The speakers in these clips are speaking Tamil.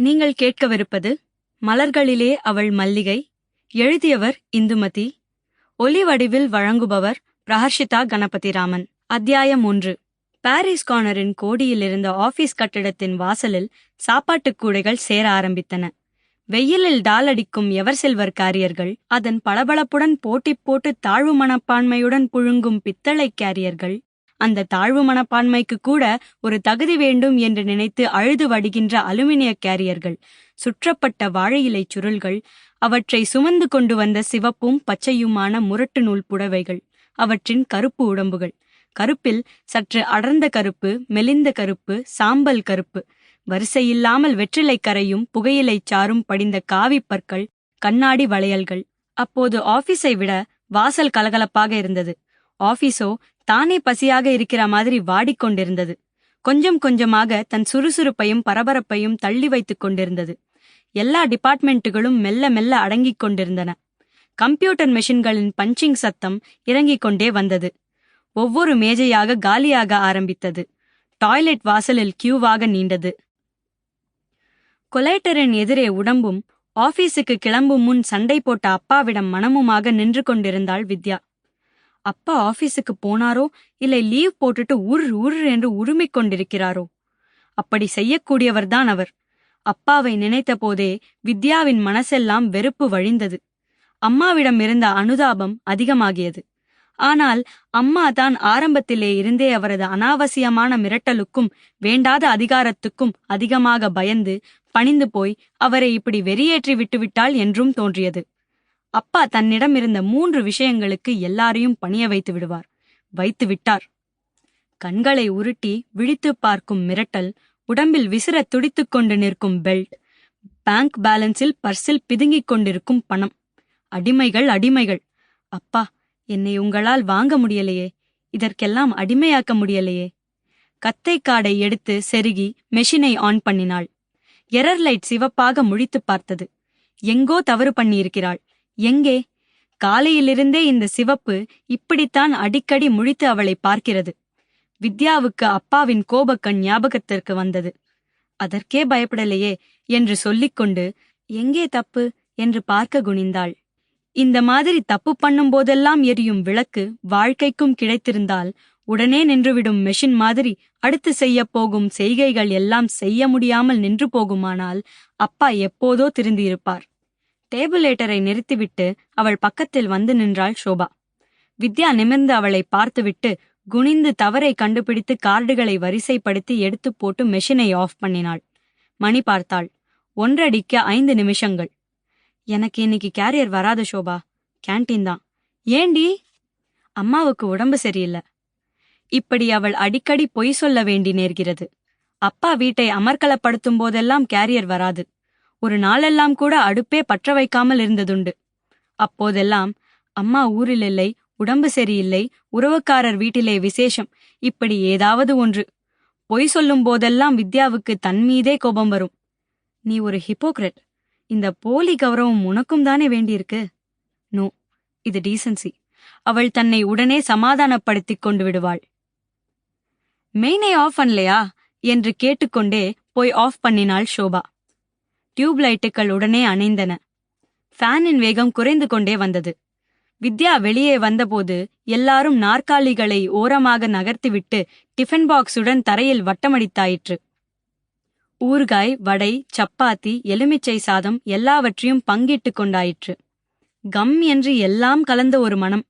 நீங்கள் கேட்கவிருப்பது மலர்களிலே அவள் மல்லிகை எழுதியவர் இந்துமதி ஒலி வடிவில் வழங்குபவர் பிரஹர்ஷிதா கணபதிராமன். அத்தியாயம் ஒன்று. பாரிஸ் கார்னரின் கோடியில் இருந்த ஆபீஸ் கட்டிடத்தின் வாசலில் சாப்பாட்டுக் கூடைகள் சேர ஆரம்பித்தன. வெயிலில் டாலடிக்கும் எவர் செல்வர் காரியர்கள் அதன் பளபளப்புடன் போட்டி போட்டு தாழ்வு மனப்பான்மையுடன் புழுங்கும் பித்தளை கேரியர்கள் அந்த தாழ்வு மனப்பான்மைக்கு கூட ஒரு தகுதி வேண்டும் என்று நினைத்து அழுது வடிகின்ற அலுமினிய கேரியர்கள் சுற்றப்பட்ட வாழையிலை சுருள்கள் அவற்றை சுமந்து கொண்டு வந்த சிவப்பும் பச்சையுமான முரட்டு நூல் புடவைகள் அவற்றின் கருப்பு உடம்புகள். கருப்பில் சற்று அடர்ந்த கருப்பு மெலிந்த கருப்பு சாம்பல் கருப்பு. வரிசையில்லாமல் வெற்றிலை கரையும் புகையிலை சாரும் படிந்த காவிப்பற்கள் கண்ணாடி வளையல்கள். அப்போது ஆபீஸை விட வாசல் கலகலப்பாக இருந்தது. ஆபீஸோ தானே பசியாக இருக்கிற மாதிரி வாடிக்கொண்டிருந்தது. கொஞ்சம் கொஞ்சமாக தன் சுறுசுறுப்பையும் பரபரப்பையும் தள்ளி வைத்துக் கொண்டிருந்தது. எல்லா டிபார்ட்மெண்ட்டுகளும் மெல்ல மெல்ல அடங்கிக் கொண்டிருந்தன. கம்ப்யூட்டர் மெஷின்களின் பஞ்சிங் சத்தம் இறங்கிக் கொண்டே வந்தது. ஒவ்வொரு மேஜையாக காலியாக ஆரம்பித்தது. டாய்லெட் வாசலில் கியூவாக நீண்டது. கொலைட்டரின் எதிரே உடம்பும் ஆபீஸுக்கு கிளம்பும் முன் சண்டை போட்ட அப்பாவிடம் மனமுமாக நின்று கொண்டிருந்தாள் வித்யா. அப்பா ஆபீஸுக்கு போனாரோ இல்லை லீவ் போட்டுட்டு உர் உர் என்று உருமிக் கொண்டிருக்கிறாரோ? அப்படி செய்யக்கூடியவர்தான் அவர். அப்பாவை நினைத்த போதே வித்யாவின் மனசெல்லாம் வெறுப்பு வழிந்தது. அம்மாவிடம் இருந்த அனுதாபம் அதிகமாகியது. ஆனால் அம்மா தான் ஆரம்பத்திலே இருந்தே அவரது அனாவசியமான மிரட்டலுக்கும் வேண்டாத அதிகாரத்துக்கும் அதிகமாக பயந்து பணிந்து போய் அவரை இப்படி வெறியேற்றி விட்டுவிட்டாள் என்றும் தோன்றியது. அப்பா தன்னிடம் இருந்த மூன்று விஷயங்களுக்கு எல்லாரையும் பணிய வைத்து விடுவார். வைத்து விட்டார். கண்களை உருட்டி விழித்துப் பார்க்கும் மிரட்டல் உடம்பில் விசிற துடித்துக் கொண்டு நிற்கும் பெல்ட் பேங்க் பேலன்ஸில் பர்சில் பிதுங்கிக் கொண்டிருக்கும் பணம். அடிமைகள் அடிமைகள். அப்பா என்னை உங்களால் வாங்க முடியலையே. இதற்கெல்லாம் அடிமையாக்க முடியலையே. கத்தை காடை எடுத்து செருகி மெஷினை ஆன் பண்ணினாள். எரர் லைட் சிவப்பாக முழித்துப் பார்த்தது. எங்கோ தவறு பண்ணியிருக்கிறாள். எங்கே? காலையிலிருந்தே இந்த சிவப்பு இப்படித்தான் அடிக்கடி முழித்து அவளை பார்க்கிறது. வித்யாவுக்கு அப்பாவின் கோபக்கண் ஞாபகத்திற்கு வந்தது. அதற்கே பயப்படலையே என்று சொல்லிக்கொண்டு எங்கே தப்பு? என்று பார்க்க குனிந்தாள். இந்த மாதிரி தப்பு பண்ணும் போதெல்லாம் எரியும் விளக்கு வாழ்க்கைக்கும் கிடைத்திருந்தால் உடனே நின்றுவிடும் மெஷின் மாதிரி அடுத்து செய்யப் போகும் செய்கைகள் எல்லாம் செய்ய முடியாமல் நின்று போகுமானால் அப்பா எப்போதோ திருந்தியிருப்பார். டேபிளேட்டரை நிறுத்திவிட்டு அவள் பக்கத்தில் வந்து நின்றாள் ஷோபா. வித்யா நிமிர்ந்து அவளை பார்த்துவிட்டு குனிந்து தவறை கண்டுபிடித்து கார்டுகளை வரிசைப்படுத்தி எடுத்து போட்டு மெஷினை ஆஃப் பண்ணினாள். மணி பார்த்தாள். ஒன்றடிக்க ஐந்து நிமிஷங்கள். எனக்கு இன்னைக்கு கேரியர் வராது ஷோபா. கேன்டீன் தான். ஏண்டி? அம்மாவுக்கு உடம்பு சரியில்லை. இப்படி அவள் அடிக்கடி பொய் சொல்ல வேண்டி நேர்கிறது. அப்பா வீட்டை அமர்க்கலப்படுத்தும் போதெல்லாம் கேரியர் வராது. ஒரு நாளெல்லாம் கூட அடுப்பே பற்ற வைக்காமல் இருந்ததுண்டு. அப்போதெல்லாம் அம்மா ஊரில் இல்லை உடம்பு சரியில்லை உறவுக்காரர் வீட்டிலே விசேஷம் இப்படி ஏதாவது ஒன்று. பொய் சொல்லும் போதெல்லாம் வித்யாவுக்கு தன் மீதே கோபம் வரும். நீ ஒரு ஹிப்போக்ரெட். இந்த போலி கௌரவம் உனக்கும் தானே வேண்டியிருக்கு? நோ இது டீசன்சி. அவள் தன்னை உடனே சமாதானப்படுத்திக் கொண்டு விடுவாள். மெயினை ஆஃப் பண்ணலையா? என்று கேட்டுக்கொண்டே போய் ஆஃப் பண்ணினாள் ஷோபா. டியூப் லைட்டுகள் உடனே அணைந்தன. ஃபேனின் வேகம் குறைந்து கொண்டே வந்தது. வித்யா வெளியே வந்தபோது எல்லாரும் நாற்காலிகளை ஓரமாக நகர்த்திவிட்டு டிஃபன் பாக்ஸுடன் தரையில் வட்டமடித்தாயிற்று. ஊறுகாய் வடை சப்பாத்தி எலுமிச்சை சாதம் எல்லாவற்றையும் பங்கிட்டு கொண்டாயிற்று. கம் என்று எல்லாம் கலந்த ஒரு மனம்.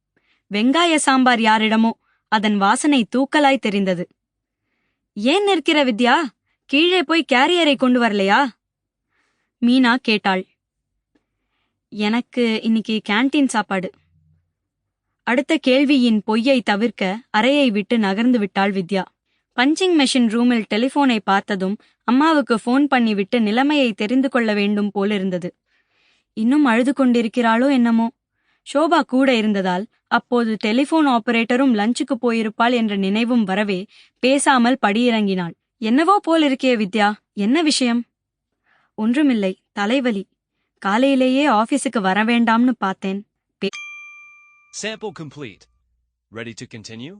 வெங்காய சாம்பார் யாரிடமோ? அதன் வாசனை தூக்கலாய் தெரிந்தது. ஏன் நிற்கிற வித்யா? கீழே போய் கேரியரை கொண்டு வரலையா? மீனா கேட்டாள். எனக்கு இன்னைக்கு கேண்டீன் சாப்பாடு. அடுத்த கேள்வியின் பொய்யை தவிர்க்க அறையை விட்டு நகர்ந்து விட்டாள் வித்யா. பஞ்சிங் மெஷின் ரூமில் டெலிபோனை பார்த்ததும் அம்மாவுக்கு ஃபோன் பண்ணிவிட்டு நிலைமையை தெரிந்து கொள்ள வேண்டும் போலிருந்தது. இன்னும் அழுது கொண்டிருக்கிறாளோ என்னமோ. ஷோபா கூட இருந்ததால் அப்போது டெலிபோன் ஆபரேட்டரும் லஞ்சுக்கு போயிருப்பாள் என்ற நினைவும் வரவே பேசாமல் படியிறங்கினாள். என்னவோ போல் இருக்கே வித்யா என்ன விஷயம்? ஒன்றுமில்லை தலைவலி காலையிலேயே ஆபீஸுக்கு வர வேண்டாம்னு பார்த்தேன் Sample complete. Ready to continue?